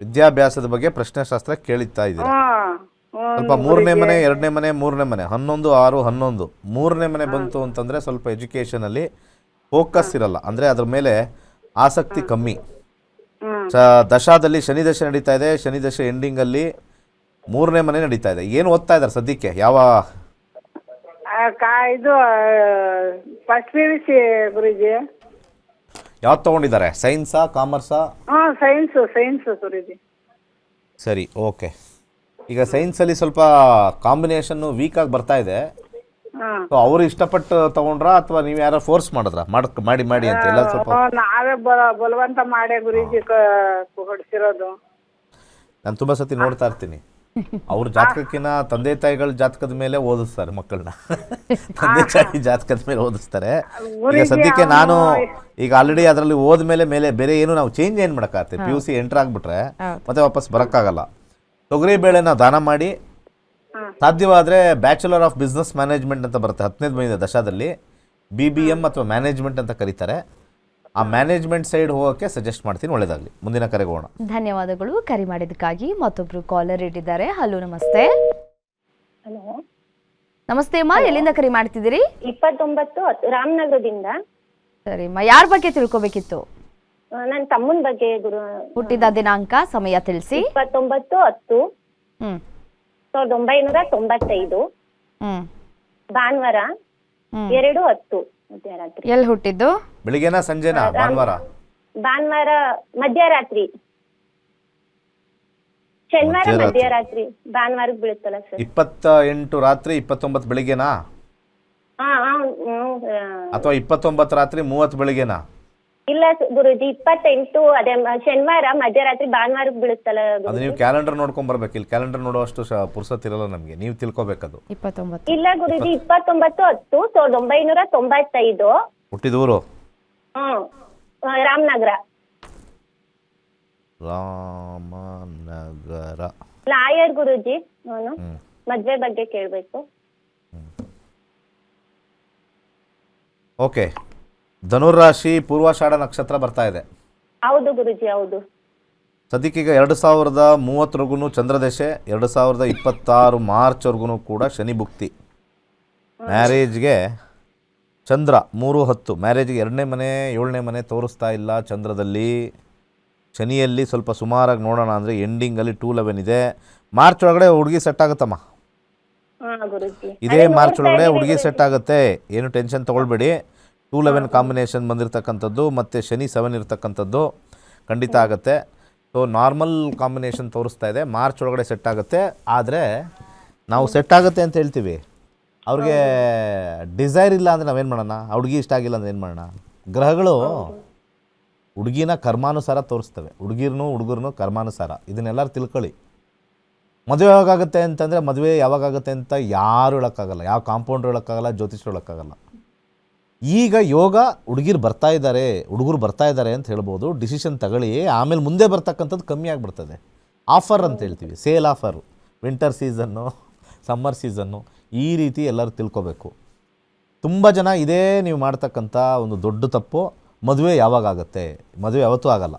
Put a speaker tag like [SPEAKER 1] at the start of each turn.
[SPEAKER 1] ವಿದ್ಯಾಭ್ಯಾಸದ ಬಗ್ಗೆ ಪ್ರಶ್ನೆಶಾಸ್ತ್ರ ಕೇಳಿತಾ
[SPEAKER 2] ಇದೆ
[SPEAKER 1] ಸ್ವಲ್ಪ ಮೂರನೇ ಮನೆ ಎರಡನೇ ಮನೆ ಮೂರನೇ ಮನೆ ಹನ್ನೊಂದು ಆರು ಹನ್ನೊಂದು. ಮೂರನೇ ಮನೆ ಬಂತು ಅಂತಂದ್ರೆ ಸ್ವಲ್ಪ ಎಜುಕೇಶನ್ ಅಲ್ಲಿ ಫೋಕಸ್ ಇರಲ್ಲ. ಅಂದ್ರೆ ಅದ್ರ ಮೇಲೆ ಆಸಕ್ತಿ ಕಮ್ಮಿ. ದಶಾದಲ್ಲಿ ಶನಿ ದಶೆ ನಡೀತಾ ಇದೆ. ಶನಿ ದಶೆ ಎಂಡಿಂಗಲ್ಲಿ ಮೂರನೇ ಮನೆ ನಡೀತಾ ಇದೆ. ಏನು ಓದ್ತಾ ಇದ್ದಾರೆ ಸದ್ಯಕ್ಕೆ? ಯಾವ
[SPEAKER 2] ಇದು first P U C Guruji.
[SPEAKER 1] ಯಾವ್ದು ತಗೊಂಡಿದ್ದಾರೆ? ಸೈನ್ಸಾ ಕಾಮರ್ಸಾ
[SPEAKER 2] ಹಾ ಸೈನ್ಸ್ ಸೈನ್ಸ್
[SPEAKER 1] ಸರಿ ಓಕೆ ಈಗ ಸೈನ್ಸಲ್ಲಿ ಸ್ವಲ್ಪ ಕಾಂಬಿನೇಷನ್ನು ವೀಕಾಗಿ ಬರ್ತಾ ಇದೆ.
[SPEAKER 2] ಹಾಂ.
[SPEAKER 1] ಸೊ ಅವರು ಇಷ್ಟಪಟ್ಟು ತಗೊಂಡ್ರಾ ಅಥವಾ ನೀವು ಯಾರೋ ಫೋರ್ಸ್ ಮಾಡಿದ್ರಾ? ಮಾಡ್ ಮಾಡಿ ಮಾಡಿ ಅಂತ ಎಲ್ಲ ಸ್ವಲ್ಪ
[SPEAKER 2] ನಾವೇ ಬಲ ಬಲವಂತ ಮಾಡೇ ಗುರುಜಿ ಕ- ಹೊಡ್ಸಿರೋದು
[SPEAKER 1] ನಾನು ತುಂಬ ಸತಿ ನೋಡ್ತಾ ಇರ್ತೀನಿ. ಅವ್ರ ಜಾತಕಕ್ಕಿಂತ ತಂದೆ ತಾಯಿಗಳ ಜಾತಕದ ಮೇಲೆ ಓದಿಸ್ತಾರೆ ಮಕ್ಕಳನ್ನ. ತಂದೆ ತಾಯಿ ಜಾತಕದ ಮೇಲೆ ಓದಿಸ್ತಾರೆ. ಈಗ ಸದ್ಯಕ್ಕೆ ನಾನು ಈಗ ಆಲ್ರೆಡಿ ಅದರಲ್ಲಿ ಓದ ಮೇಲೆ ಮೇಲೆ ಬೇರೆ ಏನು ನಾವು ಚೇಂಜ್ ಏನು ಮಾಡೋಕ್ಕಾಗತ್ತೆ ಪಿ ಯು ಸಿ ಎಂಟರ್ ಆಗ್ಬಿಟ್ರೆ ಮತ್ತೆ ವಾಪಸ್ ಬರೋಕ್ಕಾಗಲ್ಲ. ತೊಗರಿ ಬೇಳೆನ ದಾನ ಮಾಡಿ ಸಾಧ್ಯವಾದರೆ ಬ್ಯಾಚುಲರ್ ಆಫ್ ಬಿಸ್ನೆಸ್ ಮ್ಯಾನೇಜ್ಮೆಂಟ್ ಅಂತ ಬರುತ್ತೆ ಹತ್ತನೇದು ಬಂದಿದೆ ದಶಾದಲ್ಲಿ. ಬಿ ಬಿ ಎಂ ಅಥವಾ ಮ್ಯಾನೇಜ್ಮೆಂಟ್ ಅಂತ ಕರೀತಾರೆ. ಆ ಮ್ಯಾನೇಜ್ಮೆಂಟ್ ಸೈಡ್ ಹೋಗೋಕ್ಕೆ ಸಜೆಸ್ಟ್ ಮಾಡ್ತೀನಿ ಒಳ್ಳೇದಾಗಲಿ. ಮುಂದಿನ ಕರೆಗೆ ಹೋಗೋಣ.
[SPEAKER 3] ಧನ್ಯವಾದಗಳು. ಕರೆ ಮಾಡಿದ್ದಕ್ಕಾಗಿ ಮತ್ತೊಬ್ರು ಕಾಲರ್ ಇಟ್ಟಿದ್ದಾರೆ. ಹಲೋ ನಮಸ್ತೆ.
[SPEAKER 4] ಹಲೋ.
[SPEAKER 3] ನಮಸ್ತೆ ಅಮ್ಮ ಎಲ್ಲಿಂದ ಕರೆ ಮಾಡ್ತಿದ್ದೀರಿ?
[SPEAKER 4] ಇಪ್ಪತ್ತೊಂಬತ್ತು ರಾಮನಗರದಿಂದ.
[SPEAKER 3] ಸರಿ ಅಮ್ಮ ಯಾರ ಬಗ್ಗೆ ತಿಳ್ಕೊಬೇಕಿತ್ತು?
[SPEAKER 4] ನನ್ನ ತಮ್ಮನ ಬಗ್ಗೆ ಗುರು
[SPEAKER 3] ಹುಟ್ಟಿದ ದಿನಾಂಕ ಸಮಯ ತಿಳಿಸಿ.
[SPEAKER 4] ಇಪ್ಪತ್ತೊಂಬತ್ತು ಹತ್ತು.
[SPEAKER 3] ಹ್ಮ್.
[SPEAKER 4] ಸಾವಿರದ ಒಂಬೈನೂರ ತೊಂಬತ್ತೈದು.
[SPEAKER 3] ಹ್ಮ್.
[SPEAKER 4] ಭಾನುವಾರ. ಎರಡು ಹತ್ತು. ಮಧ್ಯರಾತ್ರಿ
[SPEAKER 3] ಎಲ್ಲಿ ಹುಟ್ಟಿದ್ದು?
[SPEAKER 1] ಬೆಳಿಗ್ಗೆನಾ ಸಂಜೆನಾ ಭಾನುವಾರ?
[SPEAKER 4] ಭಾನುವಾರ ಮಧ್ಯರಾತ್ರಿ ಶನಿವಾರ
[SPEAKER 1] ಮಧ್ಯರಾತ್ರಿ.
[SPEAKER 4] ಮಧ್ಯರಾತ್ರಿ ಭಾನುವಾರಕ್ಕೆ ಬೀಳುತ್ತಲ್ಲ ಸರ್.
[SPEAKER 1] ಇಪ್ಪತ್ತ ಎಂಟು ರಾತ್ರಿ ಇಪ್ಪತ್ತೊಂಬತ್ತು ಬೆಳಿಗ್ಗೆನಾ?
[SPEAKER 4] ಹಾ ಹಾ ಹ್ಮ್, ಆ,
[SPEAKER 1] ಅಥವಾ ಇಪ್ಪತ್ತೊಂಬತ್ತು ರಾತ್ರಿ ಮೂವತ್ತು ಬೆಳಿಗ್ಗೆನಾ?
[SPEAKER 4] ಇಲ್ಲ ಗುರುಜಿ ಇಪ್ಪತ್ತೆಂಟು ಅದೇ ಮ- ಶನಿವಾರ ಮಧ್ಯರಾತ್ರಿ ಭಾನುವಾರ ಬೀಳುತ್ತಲ್ಲ
[SPEAKER 1] ಅದು
[SPEAKER 4] ಗುರುಜಿ
[SPEAKER 1] ನೀವು ಕ್ಯಾಲೆಂಡರ್ ನೋಡ್ಕೊಂಡ್ ಬರ್ಬೇಕು. ಇಲ್ಲಿ ಕ್ಯಾಲೆಂಡರ್ ನೋಡುವಷ್ಟು ಶ ಪುರ್ಸತ್ ಇರಲ್ಲ ನಮಗೆ. ನೀವು ತಿಳ್ಕೊಬೇಕದು.
[SPEAKER 3] ಇಪ್ಪತ್ತೊಂಬತ್ತು.
[SPEAKER 4] ಇಲ್ಲ ಗುರುಜಿ ಇಪ್ಪತ್ತೊಂಬತ್ತು ಹತ್ತು ಸಾವಿರದ ಒಂಬೈನೂರ ತೊಂಬತ್ತೈದು.
[SPEAKER 1] ಹುಟ್ಟಿದೂರು.
[SPEAKER 4] ಹ್ಮ್. ಆ, ರಾಮನಗರ.
[SPEAKER 1] ರಾಮನಗರ.
[SPEAKER 4] ಲಾಯರ್ ಗುರುಜಿ ಅವನು
[SPEAKER 1] ಹ್ಮ್.
[SPEAKER 4] ಮದ್ವೆ ಬಗ್ಗೆ ಕೇಳ್ಬೇಕು.
[SPEAKER 1] ಓಕೆ. ಧನುರಾಶಿ ಪೂರ್ವಾಷಾಢ ನಕ್ಷತ್ರ ಬರ್ತಾ ಇದೆ.
[SPEAKER 4] ಹೌದು ಗುರುಜಿ ಹೌದು.
[SPEAKER 1] ಸದ್ಯಕ್ಕೀಗ ಎರಡು ಸಾವಿರದ ಮೂವತ್ತರೆಗೂ ಚಂದ್ರದಶೆ ಎರಡು ಸಾವಿರದ ಇಪ್ಪತ್ತಾರು ಮಾರ್ಚ್ವರೆಗೂ ಕೂಡ ಶನಿ ಭುಕ್ತಿ. ಮ್ಯಾರೇಜ್ಗೆ ಚಂದ್ರ ಮೂರು ಹತ್ತು. ಮ್ಯಾರೇಜ್ಗೆ ಎರಡನೇ ಮನೆ ಏಳನೇ ಮನೆ ತೋರಿಸ್ತಾ ಇಲ್ಲ ಚಂದ್ರದಲ್ಲಿ. ಶನಿಯಲ್ಲಿ ಸ್ವಲ್ಪ ಸುಮಾರಾಗಿ ನೋಡೋಣ ಅಂದರೆ ಎಂಡಿಂಗಲ್ಲಿ ಟೂ ಲೆವೆನ್ ಇದೆ. ಮಾರ್ಚ್ ಒಳಗಡೆ ಹುಡುಗಿ ಸೆಟ್ ಆಗುತ್ತಮ್ಮ? ಇದೇ ಮಾರ್ಚ್ ಒಳಗಡೆ ಹುಡುಗಿ ಸೆಟ್ ಆಗುತ್ತೆ. ಏನು ಟೆನ್ಷನ್ ತೊಗೊಳ್ಬೇಡಿ. ಟೂ ಲೆವೆನ್ ಕಾಂಬಿನೇಷನ್ ಬಂದಿರತಕ್ಕಂಥದ್ದು, ಮತ್ತು ಶನಿ ಸೆವೆನ್ ಇರತಕ್ಕಂಥದ್ದು ಖಂಡಿತ ಆಗುತ್ತೆ. ಸೊ ನಾರ್ಮಲ್ ಕಾಂಬಿನೇಷನ್ ತೋರಿಸ್ತಾ ಇದೆ. ಮಾರ್ಚ್ ಒಳಗಡೆ ಸೆಟ್ ಆಗುತ್ತೆ. ಆದರೆ ನಾವು ಸೆಟ್ ಆಗುತ್ತೆ ಅಂತ ಹೇಳ್ತೀವಿ. ಅವ್ರಿಗೆ ಡಿಸೈರ್ ಇಲ್ಲ ಅಂದರೆ ನಾವೇನು ಮಾಡೋಣ? ಆ ಹುಡುಗಿ ಇಷ್ಟ ಆಗಿಲ್ಲ ಅಂದ್ರೆ ಏನು ಮಾಡೋಣ? ಗ್ರಹಗಳು ಹುಡುಗಿನ ಕರ್ಮಾನುಸಾರ ತೋರಿಸ್ತವೆ. ಹುಡುಗಿರ್ನು ಹುಡುಗರ್ನು ಕರ್ಮಾನುಸಾರ. ಇದನ್ನೆಲ್ಲರೂ ತಿಳ್ಕೊಳ್ಳಿ. ಮದುವೆ ಯಾವಾಗುತ್ತೆ ಅಂತಂದರೆ ಮದುವೆ ಯಾವಾಗುತ್ತೆ ಅಂತ ಯಾರು ಹೇಳೋಕ್ಕಾಗಲ್ಲ. ಯಾವ ಕಾಂಪೌಂಡ್ರು ಹೇಳೋಕ್ಕಾಗಲ್ಲ, ಜ್ಯೋತಿಷ್ರು ಹೇಳೋಕ್ಕಾಗಲ್ಲ. ಈಗ ಯೋಗ ಹುಡುಗಿರು ಬರ್ತಾ ಇದ್ದಾರೆ ಹುಡುಗರು ಬರ್ತಾ ಇದ್ದಾರೆ ಅಂತ ಹೇಳ್ಬೋದು. ಡಿಸಿಷನ್ ತಗೊಳ್ಳಿ. ಆಮೇಲೆ ಮುಂದೆ ಬರ್ತಕ್ಕಂಥದ್ದು ಕಮ್ಮಿ ಆಗಿಬಿಡ್ತದೆ. ಆಫರ್ ಅಂತ ಹೇಳ್ತೀವಿ. Sale offer winter season summer season ಈ ರೀತಿ ಎಲ್ಲರೂ ತಿಳ್ಕೊಬೇಕು. ತುಂಬ ಜನ ಇದೇ ನೀವು ಮಾಡ್ತಕ್ಕಂಥ ಒಂದು ದೊಡ್ಡ ತಪ್ಪು ಮದುವೆ ಯಾವಾಗ ಆಗುತ್ತೆ? ಮದುವೆ ಯಾವತ್ತೂ ಆಗಲ್ಲ.